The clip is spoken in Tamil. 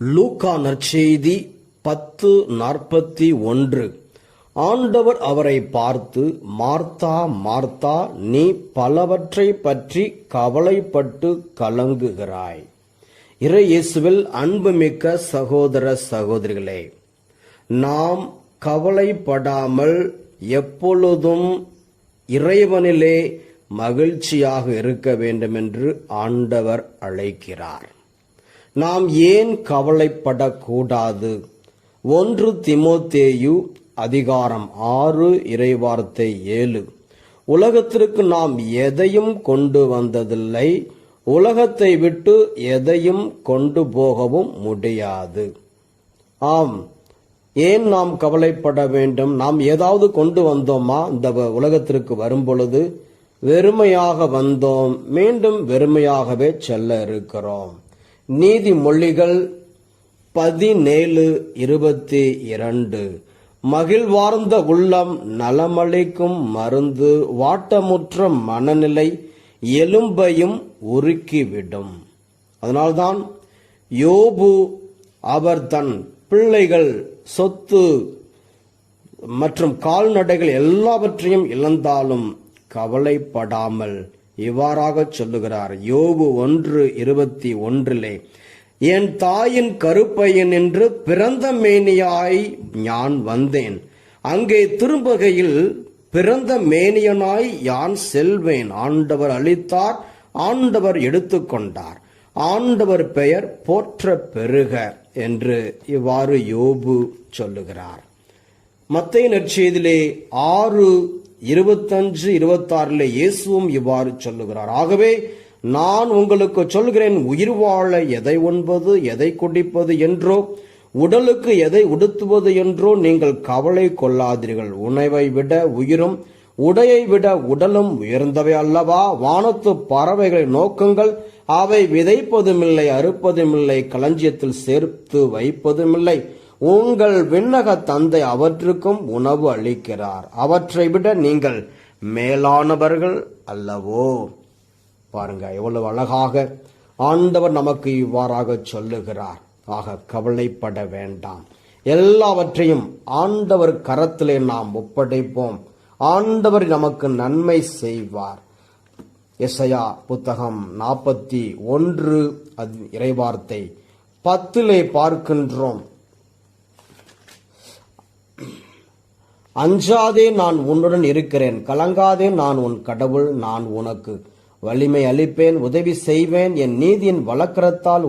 லூக்கா நற்செய்தி பத்து நாற்பத்தி ஒன்று. ஆண்டவர் அவரை பார்த்து மார்த்தா மார்த்தா நீ பலவற்றை பற்றி கவலைப்பட்டு கலங்குகிறாய். இறையேசுவில் அன்புமிக்க சகோதர சகோதரிகளே நாம் கவலைப்படாமல் எப்பொழுதும் இறைவனிலே மகிழ்ச்சியாக இருக்க வேண்டும் என்று ஆண்டவர் அழைக்கிறார். நாம் ஏன் கவலைப்படக்கூடாது? ஒன்று திமோத்தேயு அதிகாரம் ஆறு இறைவார்த்தை ஏழு. உலகத்திற்கு நாம் எதையும் கொண்டு வந்ததில்லை. உலகத்தை விட்டு எதையும் கொண்டு போகவும் முடியாது. ஆம். ஏன் நாம் கவலைப்பட வேண்டும்? நாம் ஏதாவது கொண்டு வந்தோமா? இந்த வ- உலகத்திற்கு வரும்பொழுது வெறுமையாக வந்தோம். மீண்டும் வெறுமையாகவே செல்ல இருக்கிறோம். நீதிமொழிகள் பதினேழு இருபத்தி இரண்டு. மகிழ்வார்ந்த உள்ளம் நலமளிக்கும் மருந்து வாட்டமுற்ற மனநிலை எலும்பையும் உருக்கிவிடும். அதனால்தான் யோபு அவர் தன் பிள்ளைகள் சொத்து மற்றும் கால்நடைகள் எல்லாவற்றையும் இழந்தாலும் கவலைப்படாமல் இவ்வாறாக சொல்லுகிறார். யோபு ஒன்று இருபத்தி ஒன்றிலே என் தாயின் கருப்பையன் என்று பிறந்த மேனியாய் நான் வந்தேன். அங்கே திரும்பகையில் பிறந்த மேனியனாய் யான் செல்வேன். ஆண்டவர் அளித்தார் ஆண்டவர் எடுத்துக்கொண்டார் ஆண்டவர் பெயர் போற்ற பெருக என்று இவ்வாறு யோபு சொல்லுகிறார். மத்திய நற்செய்திலே ஆறு இருபத்தஞ்சு இருபத்தாறுல இயேசுவும் இவ்வாறு சொல்லுகிறார். ஆகவே நான் உங்களுக்கு சொல்கிறேன் உயிர் வாழ எதை உண்பது எதை குடிப்பது என்றோ உடலுக்கு எதை உடுத்துவது என்றோ நீங்கள் கவலை கொள்ளாதீர்கள். உணவை விட உயிரும் உடையை விட உடலும் உயர்ந்தவை அல்லவா? வானத்து பறவைகளை நோக்குங்கள். அவை விதைப்பதுமில்லை அறுப்பதுமில்லை களஞ்சியத்தில் சேர்த்து வைப்பதுமில்லை. உங்கள் விண்ணக தந்தை அவற்றுக்கும் உணவு அளிக்கிறார். அவற்றை விட நீங்கள் மேலானவர்கள் அல்லவோ? பாருங்க எவ்வளவு அழகாக ஆண்டவர் நமக்கு இவ்வாறாக சொல்லுகிறார். ஆக கவலைப்பட வேண்டாம். எல்லாவற்றையும் ஆண்டவர் கரத்திலே நாம் ஒப்படைப்போம். ஆண்டவர் நமக்கு நன்மை செய்வார். எசையா புத்தகம் நாற்பத்தி ஒன்று அது இறைவார்த்தை பத்திலே பார்க்கின்றோம். அஞ்சாதே நான் உன்னுடன் இருக்கிறேன் கலங்காதே நான் உன் கடவுள் நான் உனக்கு வலிமை அளிப்பேன் உதவி செய்வேன் என் நீதியின் வழக்கரத்தால்